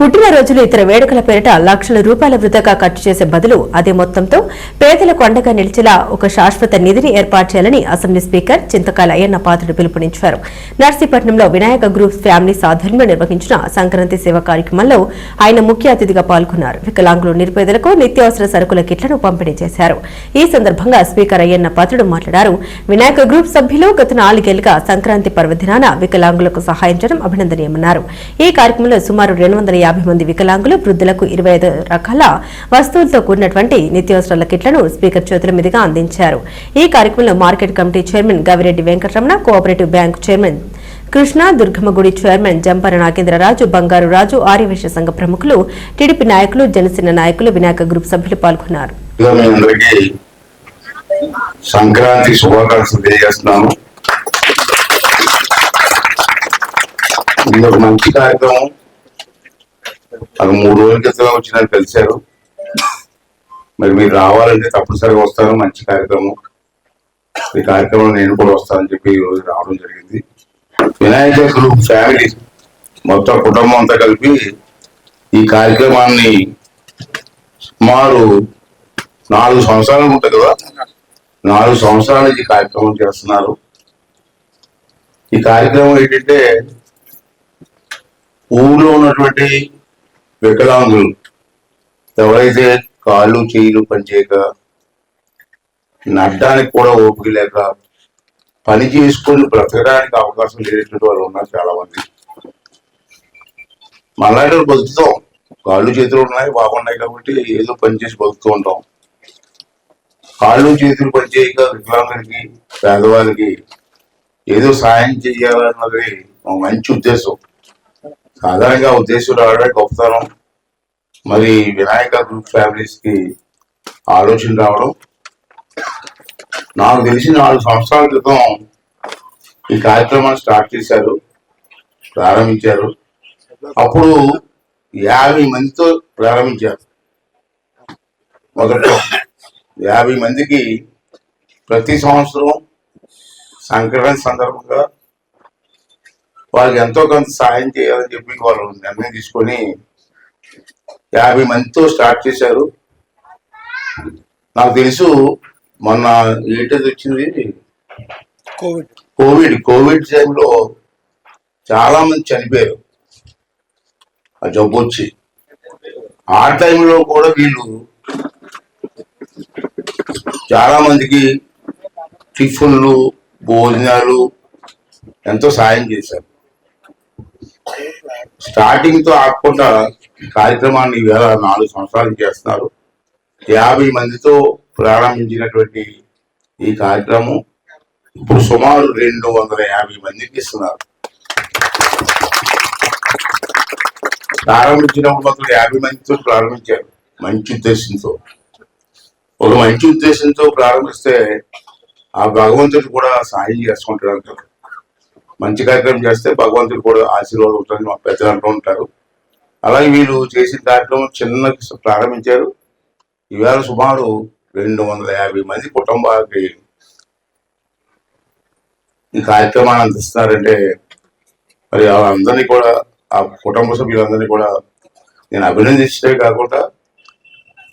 పుట్టినరోజులు ఇతర వేడుకల పేరిట లక్షల రూపాయల వృధాగా ఖర్చు చేసే బదులు అదే మొత్తంతో పేదలకు అండగా నిలిచేలా ఒక శాశ్వత నిధిని ఏర్పాటు చేయాలని అసెంబ్లీ స్పీకర్ చింతకాల అయ్యన్న పాత్రుడు పిలుపునిచ్చారు. నర్సీపట్నంలో వినాయక గ్రూప్స్ ఫ్యామిలీస్ ఆధ్వర్యంలో నిర్వహించిన సంక్రాంతి సేవ కార్యక్రమంలో ఆయన ముఖ్య అతిథిగా పాల్గొన్నారు. వికలాంగులు నిరుపేదలకు నిత్యావసర సరుకుల కిట్లను పంపిణీ చేశారు. ఈ సందర్భంగా స్పీకర్ అయ్యన్న పాత్రుడు మాట్లాడారు. వినాయక గ్రూప్ సభ్యులు గత నాలుగేళ్ళుగా సంక్రాంతి పర్వదినాన వికలాంగులకు సహాయం చేయడం అభినందనీయమన్నారు. ఈ కార్యక్రమంలో సుమారు రెండు వందల యాభై మంది వికలాంగులు వృద్ధులకు ఇరవై ఐదు రకాల వస్తువులతో కూడినటువంటి నిత్యావసరాల కిట్లను స్పీకర్ చేతుల మీదుగా అందించారు. ఈ కార్యక్రమంలో market committee chairman Gavireddy Venkataramana cooperative bank chairman Krishna Durgamma గుడి చైర్మన్ జంపర నాగేంద్రరాజు బంగారు రాజు ఆర్యవేశ సంఘ ప్రముఖులు టీడీపీ నాయకులు జనసేన నాయకులు వినాయక గ్రూప్ సభ్యులు పాల్గొన్నారు. సంక్రాంతి శుభాకాంక్షలు తెలియజేస్తున్నాను. ఇది ఒక మంచి కార్యక్రమం అది మూడు రోజుల క్రితమే వచ్చి నన్ను కలిశారు. మరి మీరు రావాలంటే తప్పనిసరిగా వస్తాను మంచి కార్యక్రమం. ఈ కార్యక్రమం నేను కూడా వస్తానని చెప్పి ఈ రోజు రావడం జరిగింది. వినాయక గ్రూప్ ఫ్యామిలీ మొత్తం కుటుంబం అంతా కలిపి ఈ కార్యక్రమాన్ని సుమారు నాలుగు సంవత్సరాలు ఉంటుంది కదా? నాలుగు సంవత్సరాల నుంచి ఈ కార్యక్రమం చేస్తున్నారు. ఈ కార్యక్రమం ఏంటంటే ఊళ్ళో ఉన్నటువంటి వికలాంగులు. ఎవరైతే కాళ్ళు చేయిలు పనిచేయక నడ్డానికి కూడా ఓపిక లేక పని చేసుకొని బ్రతకడానికి అవకాశం లేనటువంటి వాళ్ళు ఉన్నారు చాలా మంది మళ్ళీ బతుకుతాం కాళ్ళు చేతులు ఉన్నాయి బాగున్నాయి కాబట్టి ఏదో పని చేసి బతుకుతూ ఉంటాం. కాళ్ళు చేతులు పనిచేయక వికలాంగులకి పేదవాళ్ళకి ఏదో సాయం చేయాలన్నది మంచి ఉద్దేశం. సాధారణంగా ఉద్దేశం రావడం గొప్పతనం. మరి వినాయక గ్రూప్ ఫ్యామిలీస్కి ఆలోచన రావడం. నాకు తెలిసి నాలుగు సంవత్సరాల క్రితం ఈ కార్యక్రమాన్ని స్టార్ట్ చేశారు ప్రారంభించారు. అప్పుడు యాభై మందితో ప్రారంభించారు. మొదట్లో యాభై మందికి ప్రతి సంవత్సరం సంక్రాంతి సందర్భంగా వాళ్ళకి ఎంతో కొంత సాయం చేయాలని చెప్పి వాళ్ళు నిర్ణయం తీసుకొని యాభై మందితో స్టార్ట్ చేశారు. నాకు తెలుసు మొన్న ఏంటది వచ్చింది. కోవిడ్. కోవిడ్ కోవిడ్ టైంలో చాలా మంది చనిపోయారు. ఆ జబ్బు వచ్చి. ఆ టైంలో కూడా వీళ్ళు చాలా మందికి టిఫిన్లు భోజనాలు ఎంతో సాయం చేశారు. స్టార్టింగ్తో ఆకుండా ఈ కార్యక్రమాన్ని వేల నాలుగు సంవత్సరాలు చేస్తున్నారు. యాభై మందితో ప్రారంభించినటువంటి ఈ కార్యక్రమం ఇప్పుడు సుమారు రెండు వందల యాభై మందికి ఇస్తున్నారు. ప్రారంభించినప్పుడు మాత్రం యాభై మందితో ప్రారంభించారు. మంచి ఉద్దేశంతో. ఒక మంచి ఉద్దేశంతో ప్రారంభిస్తే ఆ భగవంతుడు కూడా సాయం చేసుకుంటాడు అంటారు. మంచి కార్యక్రమం చేస్తే భగవంతుడు కూడా ఆశీర్వాదం ఉంటారని మా పెద్దలు అంటూ ఉంటారు. అలాగే వీళ్ళు చేసిన కార్యక్రమం చిన్న ప్రారంభించారు. ఈవేళ సుమారు రెండు వందల యాభై మంది కుటుంబాలకి ఈ కార్యక్రమాన్ని అందిస్తున్నారంటే మరి అందరినీ కూడా ఆ కుటుంబ సభ్యులందరినీ కూడా నేను అభినందించడమే కాకుండా